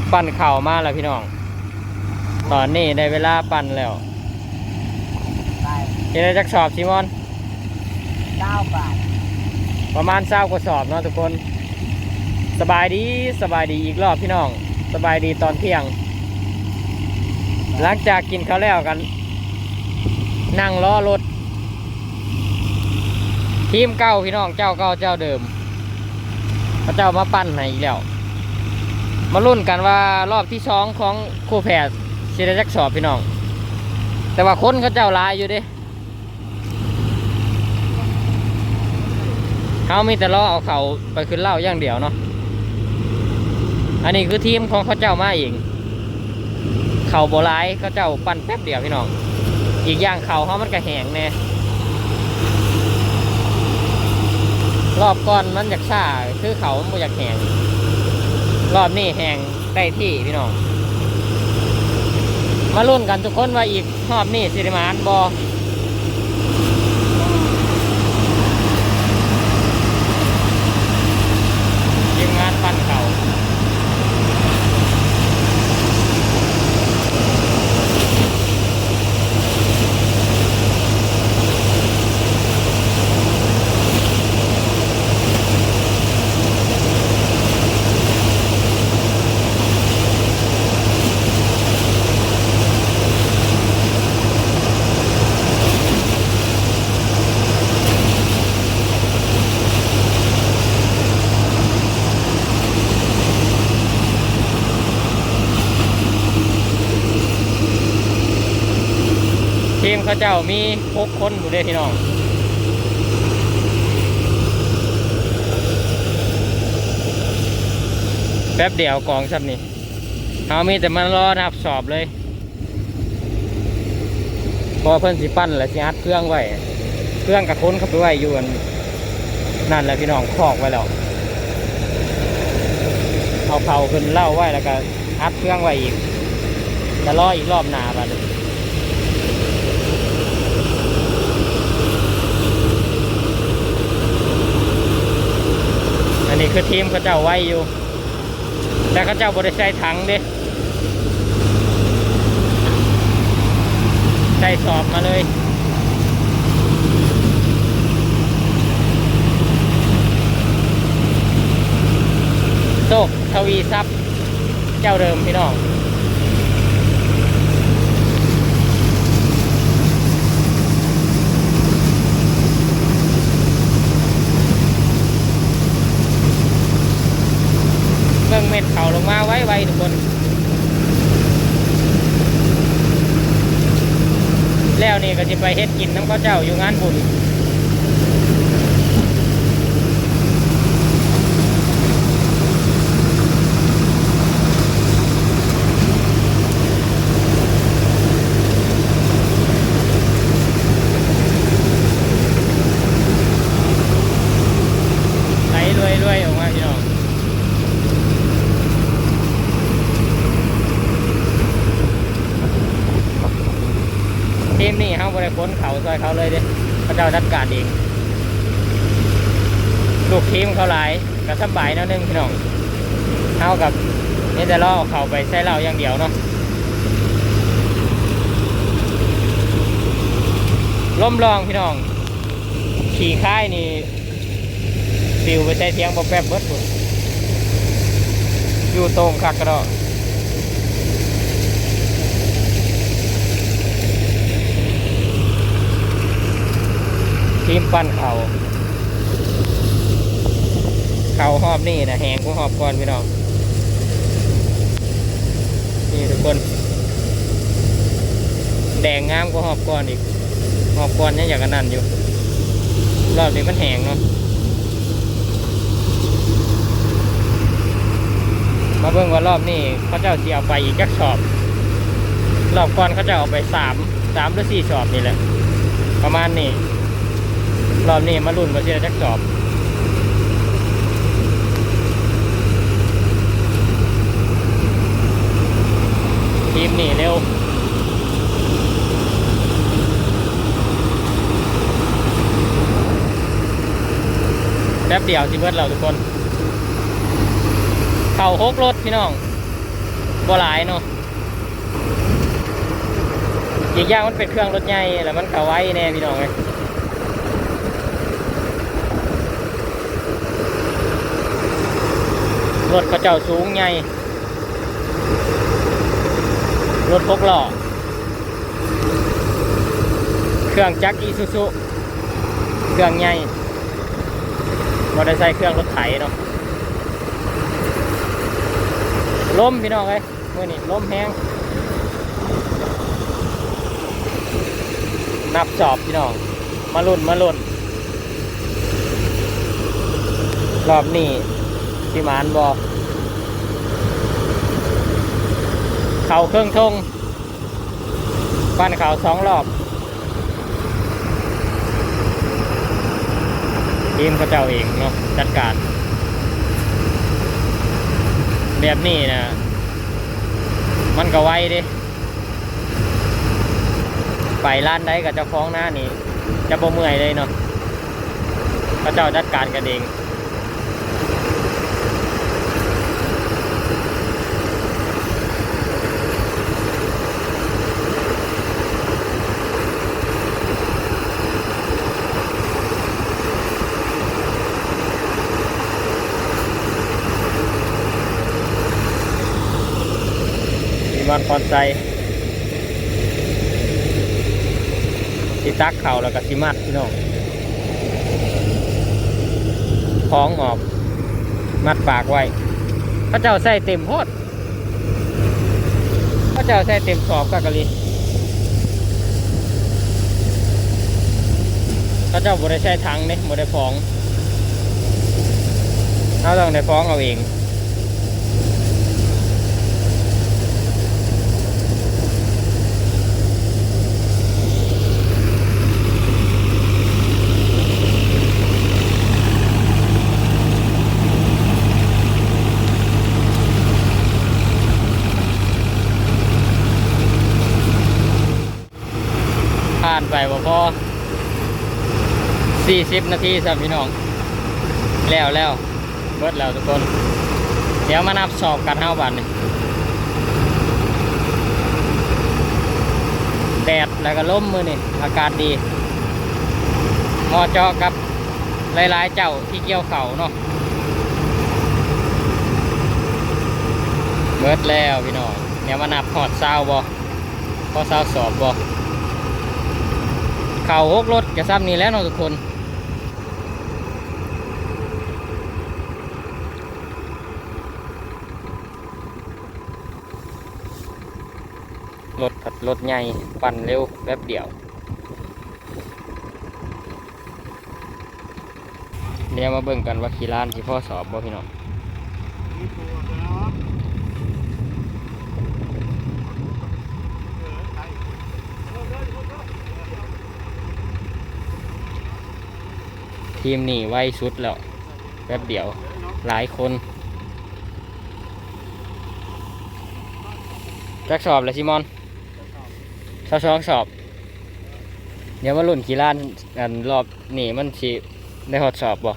ถปั่นเข่าวมาแล้วพี่น้อง ตอนนี้ได้เวลาปั่นแล้วไปเฮ็ดได้จักสอบซิมอนเก้าบาท ประมาณเศร้ากว่าสอบเนาะทุกคน สบายดีสบายดีอีกรอบพี่น้อง สบายดีตอนเที่ยง หลังจากกินข้าวแล้วกัน นั่งล้อรถ ทีมเก่าพี่น้องเจ้าเก่าเจ้าเดิมพระเจ้ามาปั้นให้อีกแล้ว มาลุ้นกันว่ารอบที่สองของครูแพทย์สิได้จักสอบพี่น้อง แต่ว่าคนเขาเจ้าลายอยู่ด้เขามีแต่ล้อเอาเขาไปขึ้นเหล่าอย่างเดียวเนาะ อันนี้คือทีมของเขาเจ้ามาเอง เขาโบรายเขาเจ้าปั้นแป๊บเดียวพี่น้อง อีกอย่างเขาเขามันก็แหงแน่รอบก่อนมันอยากซ่าคือเขามันบ่อยากแหง รอบนี้แหงได้ที่พี่น้อง มาลุ้นกันทุกคนว่าอีกรอบนี้สิริมานบอ เจ้ามีหกคนอยู่เด้พี่น้องแป๊บเดียวกองซับนี่เอามีแต่มันรอนับสอบเลย พอเพิ่นสิปั้นและสิอัดเครื่องไว้ เครื่องกับค้นเข้าไปไว้อยู่นนั่นแหละพี่น้องคอกไว้แล้ว เอาเผาขึ้นเล่าไว้แล้วก็อัดเครื่องไว้อีกจะรออีกรอบหนาบัดนี้ นนี้คือทีมเขาเจ้าไว้อยู่ แต่เขาเจ้าบริใช้ถังดิใส่สอบมาเลยโชคทวีทรัพย์เจ้าเดิมพี่น้อง เบิ่งเม็ดเขาลงมา ไว้ไวทุกคน แล้วนี่ก็จะไปเฮ็ดกินน้ำข้าวเจ้าอยู่งานบุญไลรวยรวยๆออกมาพี่น้อง ทีมนี่เขาบริค้นเขาซอยเขาเลยเด้เขาเจ้าจัดการเองลูกทีมเขาหลายก็สบายแนวนึงพี่น้องเท่ากับนี่แต่ล่อเขาไปใช้เหล้าอย่างเดียวเนาะล้มลองพี่น้อง ขี่ค่ายนี่ฟิวไปใช้เทียงบอแป๊บเบิดพุ่นอยู่ตรงคักกระดอ กทีมปั้นเขาเขาหอบนี่นะแหงกูหอบก่อนพี่น้อง นี่ทุกคน แดงงามกูหอบก่อนอีก หอบก่อนยังอย่างกันนั่นอยู่ รอบนี้มันแหงเนาะมาเบิ่งว่ารอบนี้เขาเจ้าสิเอาไปอีกจักสอบ รอบก่อนเขาจะเอาไปสามสามหรือสี่สอบนี่แหละ ประมาณนี้ รอบนี้มาลุ่นมาเชียร์จักจอบทีมนี่เร็วแป๊บเดียวสิเบิดเราทุกคน เข่าหกรถพี่น้องบ่หลายเนาะอีกอย่างมันเป็นเครื่องรถใหญ่แล้วมันก็ไว้แน่พี่น้องเลย รถเขาเจ้าสูงใหญ่รถพกหล้อเครื่องจักรอีซูซุเครื่องใหญ่มอเตอร์ไซค์เครื่องรถไถเนาะล้มพี่น้องเอ้ยมื่อนี้ล้มแห้งนับสอบพี่น้อง มาลุ่นมาลุ่นรอบนี้ สิมานบอก เข่าเครื่องทงบ้านเขาสองรอบ ทีมเขาเจ้าเองเนาะจัดการ แบบนี้นะมันก็ไวดิไปร้านใดกับเจ้าของหน้านี่จะบ่เมื่อยเลยเนาะพระเจ้าจัดการกันเอง มีมันคอนไซสิตักเข่าแล้วก็สิมัดพี่น้องคล้องออก มัดปากไว้พระเจ้าใส่เต็มโพดพระเจ้าใส่เต็มสอบกะกะลีพระเจ้าบริใช้ถังเนี่ยบริฟ้องเราต้องได้ฟ้องเอาเอง ผ่านไปบ่พอ 40นาทีสำหรับพี่น้อง แล้วแล้วเบิดแล้วทุกคน เดี๋ยวมานับสอบกันเท่าบันนี่แดดแล้วก็ล่มมือนี่อากาศดีมอจาะกับหลายๆเจ้าที่เกี่ยวเขาเนาะเบิดแล้วพี่น้องเดี๋ยวมานับหอดเศร้าบ่พอเศร้าสอบบ่เข่าหกรถจะซ้ำนี้แล้วเนาะทุกคน รถผัดรถใหญ่ปั่นเร็วแป๊บเดียว เดี๋ยวมาเบิ่งกันว่าขี่ล้านที่พ่อสอบบ่พี่น้องทีมนี่ไวสุดแล้ว แป๊บเดียวหลายคนแจักสอบเลยซิมอน สอบสองสอบ เดี๋ยวมาลุ่นกี่ล้านอันรอบนี่มันสิได้หอดสอบบ่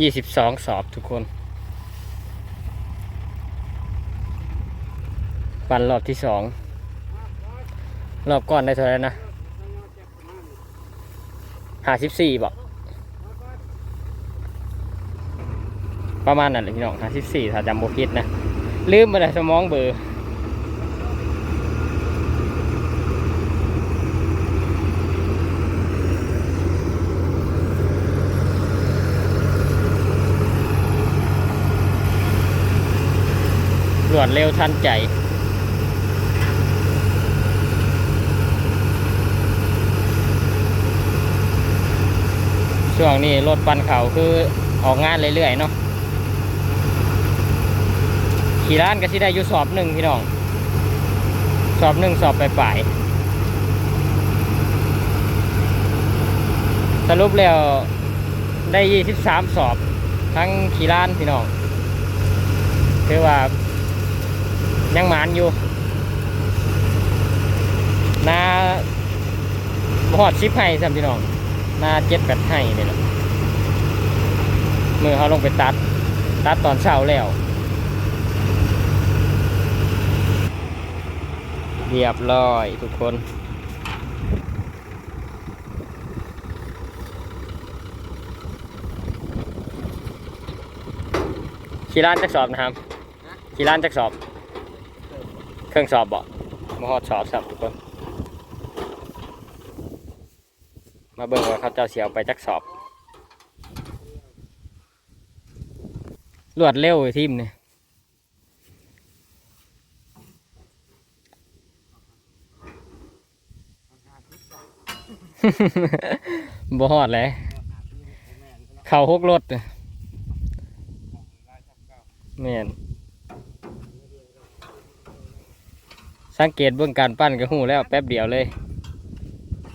ยี่สิบสองสอบทุกคน ปั่นรอบที่สอง รอบก่อนได้เท่าไหร่นะห้าสิบสี่บอกประมาณนั้นแหละพี่น้องห้าสิบสี่ถ้าจำบ่ผิดนะ ลืมไปเลยสมองเบอร์ รวดเร็วทันใจ ช่วงนี้รถปันเขาคือออกงานเรื่อยๆเนาะขี่ร้านก็สิได้อยู่สอบหนึ่งพี่น้อง สอบหนึ่งสอบไปปลายสรุปแล้วได้ยี่สิบสามสอบ ทั้งขี่ร้านพี่น้องคือว่า ยังหมานอยู่นาหอดชิปให้สัมพี่น้องนาเจ็ดแปดให้เนี่ยมือเขาลงไปตัด ตัดตอนเช้าแล้ว เรียบร้อยทุกคนขี่ร้านจักสอบนะครับขี่ร้านจักสอบ เครื่องสอบบ่มาฮอดสอบสับทุกคน มาเบิ่งว่าเขาเจ้าเสียวไปจักสอบรวดเร็วไอทีมเนี่ยบ่ฮอดเลยเข่าหกรถน่ะแม่น สังเกตเบื้องการปั้นก็หูแล้วแป๊บเดียวเลย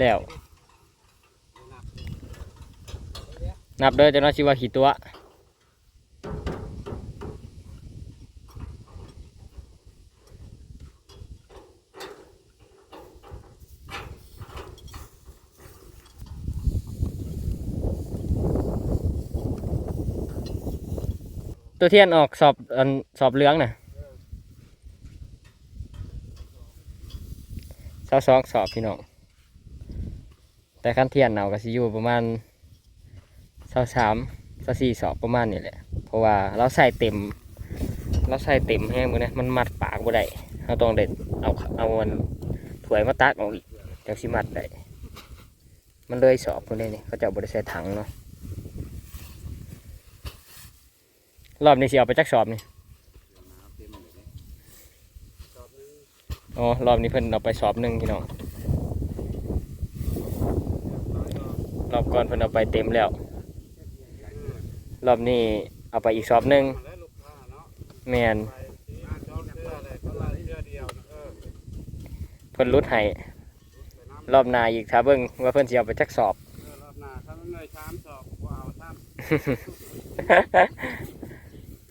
แล้ว นับเด้อจะน้อยชิวาขี่ตัวตัวเทียนออกสอบสอบเลืองน่ะ อสองสอบพี่น้องแต่ขั้นเทียนเอาก็สิอยู่ประมาณสอสามสอสี่สอบประมาณนี้แหละ เพราะว่าเราใส่เต็ม เราใส่เต็มแห้งมือนะมันมัดปากบ่ได้เราต้องเด็ดเอาเอามันถวยมาตักออกอีกจังสิมัดได้มันเลยสอบคนนี้นี่เขาจะบริใส่ถังเนาะรอบนี้สิเอาไปจักสอบนี่ อ๋อรอบนี้เพิ่นเอาไปสอบหนึ่งพี่น้องรอบก่อนเพิ่นเอาไปเต็มแล้ว รอบนี้เอาไปอีกสอบหนึ่งแมนเพิ่นรุดให้รอบนาอีกถ้าเบิ่งว่าเพิ่นสิเอาไปจักสอบรอบนาถ้ามันเลยชามสอบกูเอาซ้ำ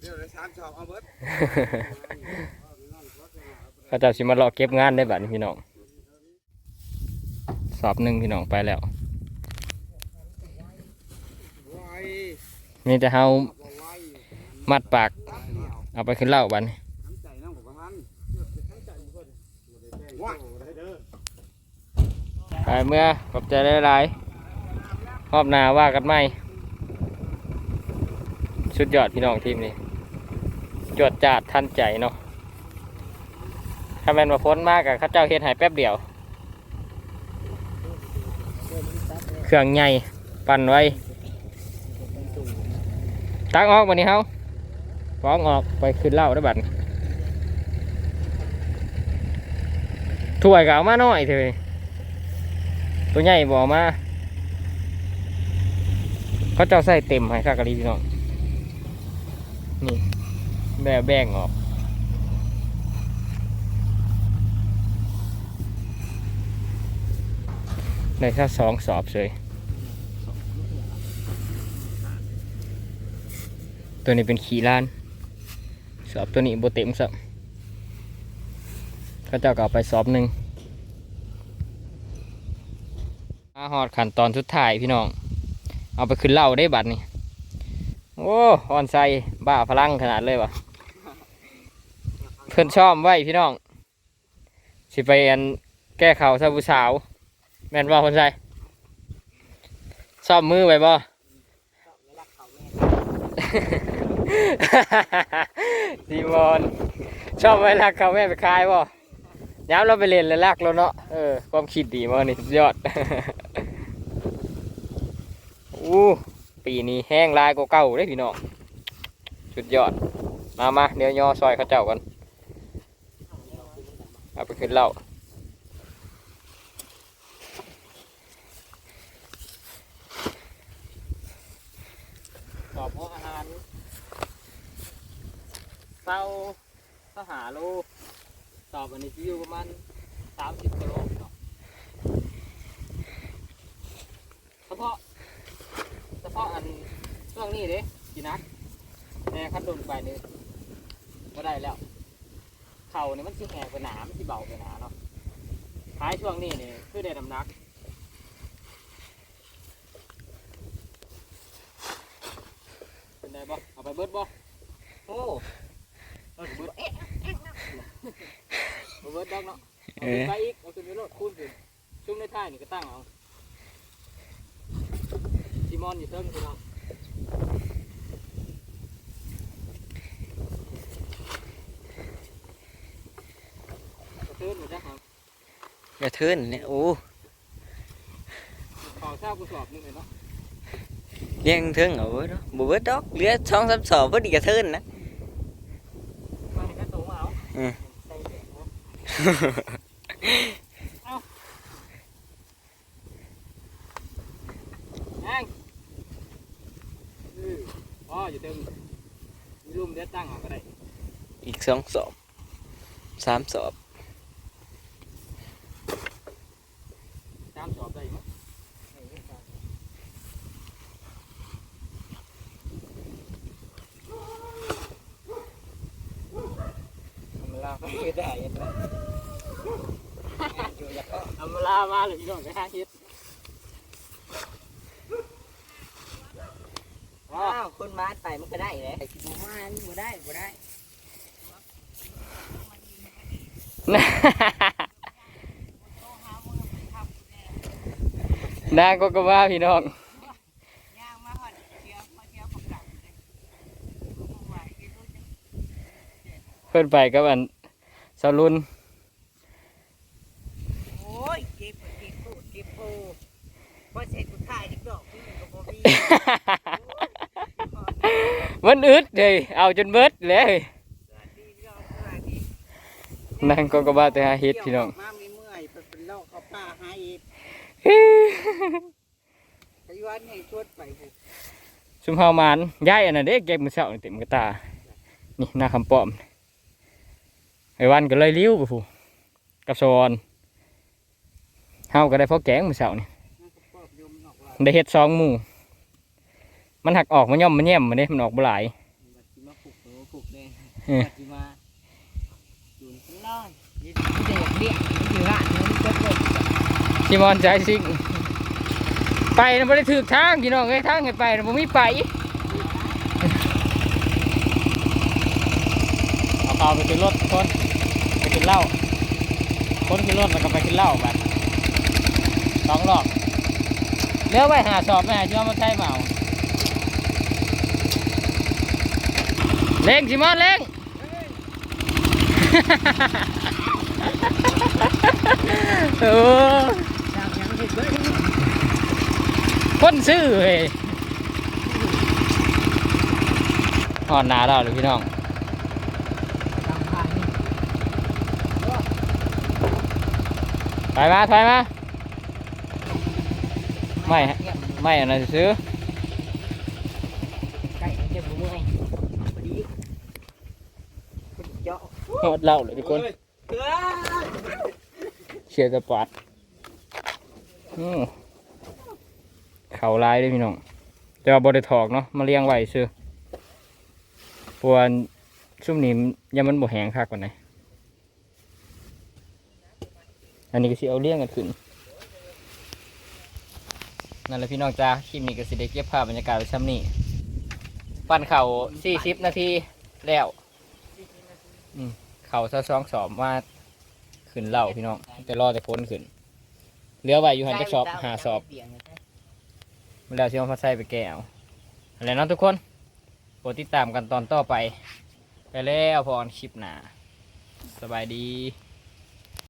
เดี๋ยวเลยชามสอบเอาเบิด เขาเจะสิมารอเก็บงานได้บัดนี้พี่น้องสอบหนึ่งพี่น้องไปแล้วไว้มีแต่เฮามัดปาก เอาไปขึ้นเหล่าบัดนี้น้ำใจน้องของมันน้ำใจอยู่เพิ่นว้าไปเมื่อขอบใจหลายๆรอบหนาว่ากันไหมสุดยอดพี่น้องทีมนี้จวดจาดทันใจเนาะ ถ้าแม่นว่าพ้นมากกับข้าเจ้าเฮ็ดให้แป๊บเดียว เครื่องใหญ่ปั่นไว้ ตักออกวันนี้เฮาฟ้องออกไปขึ้นเหล่าได้บัดนี้ถ้วยก็เอามาหน่อยเถอะตัวใหญ่บเอกมา เขาเจ้าใส่เต็มให้ข้ากะลีพี่น้อง นี่แบ่แบ่งออก ในถ้าสองสอบเลยตัวนี้เป็นขี่ล้าน สอบตัวนี้โบเต็มสับเขาเจ้าก็เอาไปสอบหนึ่งมาหอดขั้นตอนสุดท้ายพี่น้อง เอาไปขึ้นเหล่าได้บัตรนี่โอ้ออนไซบ้าพลังขนาดเลยวะเพื่อนชอบไว้พี่น้อง สิไปอันแก้เข่าวซาบูสาว แม่นว่าคนใจชอบมือไว้บ่ซีมอนชอบไว้รักเขาแม่ไปคายบ่ย้ำเราไปเล่นแล้วรักแล้วเนาะเออความคิดดีมากนี่สุดยอดอู้ปีนี้แห้งลายกว่าเก่าเลยพี่น้องสุดยอด มามาเดี๋ยวย่อซอยเขาเจ้ากันเอาไปขึ้นเหล้า สอบพวกอาหาร เต้าทหาโลสอบอันนี้ที่อยู่ประมาณสามสิบกิโลเนาะเฉพาะเฉพาะอันช่วงนี้เด้กี่นักแต่ขั้นโดนไปนี่ก็ได้แล้ว เข่าเนี่ยมันสิแหกไปหนามันสิเบาไปหนาเนาะท้ายช่วงนี้นี่คือได้น้ำหนักเป็นไงบ่เอาไปเบิดบ่โอ้เอ บิดเอ๊ะเอ๊ะเอ๊ะบ่เบิดดอกเนาะเออไปอีกเอาขึ้นไปโลดคูณขึ้นช่วงในท้ายนี่ก็ตั้งเอาซีมอนอยู่เทิงพี่น้องกระเทือนหมดแล้วครับกระเทินเนี่ยโอ้ขอทรากูสอบหนึงเลยเนาะ เลี้ยงเทิงเอาไว้เนาะบ่เบิดดอกเหลือสองสามสอบเพิ่นอีกกระเทินนะ มาในกระโตมาเอาอืมใส่แดงเอาแองอืออ๋ออยู่ต็มมีรูมเด็ดตั้งเอาก็ได้อีกสองสอบสามสอบ ตามสอบได้มั้ย เวลาไม่ได้ยังไงเอาเวลามาเลยพี่น้องไปหาเฮ็ดอ๋ออ้าวคนมาไปมันก็ได้เลยไอ้ที่บ่มาบ่ได้บ่ได้นางก็ก็ว่าพี่น้องเพอเชียวกับหลังเลยบ่ไหวที่รู้จักเพิ่นไปกับอัน สาวรุนโอ้ยเก็บเก็บปูเก็บปูบ่ใช่กูถ่ายอีกดอกนี่ก็บ่มีมันอึดเลยเอาจนเบิดเลยดีพี่น้องสวัสดีนางก็ก็ว่าแต่หาเฮ็ดพี่น้องมามีเมื่อยไปเป็นโรคเขาป้าหาเฮ็ดไอ้วันให้ชวนไปบุชุมเฮามานย้ายอันนั้นเด้เก็บมือเช้านี่เต็มกระตานี่หน้าคำป้อม ไอ้วันก็เลยเลิ้ยวกับผู้กับสอนเฮาก็ได้พอแกงมือเช้านี่ยได้เฮ็ดสองหมู่มันหักออกมันย่อมมันแย่มมันเด้มันออกบ่หลายบัดสิมาปลุกตัวปลุกแดงเออบัดสิมาจูนข้างนอกนี่เด็กเรียกอยู่ร้านนี้มันก็เลยชิมอนใจซิงไปนะบ่ได้ถือทางพี่น้องเอ้ทางให้ไปนะบ่มีไปเอาเข้าไปขึ้นรถทุกคน กินเหล้าคนขึ้นรถแล้วก็ไปกินเหล้าบัดสองรอบเลี้ยวไปหาสอบไปหาเชื่อมาใช่เปล่าเร่งชิมอนเร่งโอ้ตามยังเห็นเบิดคนซื้อเฮ้ยหอนหนาเราเลยพี่น้อง ตามทางนี่ ไปมาถอยมาไม่ฮะไม่อันนั้นซื้อใกล้จะบ่เมื่อพอดีเจาะหมดเหล้าเลยทุกคนเอ้ยเชียร์สปอร์ตเข่าลายเลยพี่น้องจะว่าบริถอกเนาะมาเลี้ยงไว้ซื้อปวนชุ่มนี้ยังมันบ่แหงคักกว่าไหน อันนี้ก็สิเอาเลี้ยงกันขึ้นนั่นแหละพี่น้องจ้าคลิปนี้ก็สิได้เก็บภาพบรรยากาศไว้ซ้ำนี่ปั้นเข่าสี่สิบนาทีแล้วอืมเข่าซะสองสอบมาขึ้นเหล่าพี่น้องแต่รอแต่พ้นขึ้นเหลือไว้อยู่หันจะสอบหาสอบเวลาที่เอามาใส่ไปแก้วอะไรนะทุกคนโปรดติดตามกันตอนต่อไป ไปแล้วพอคลิปหนาสบายดี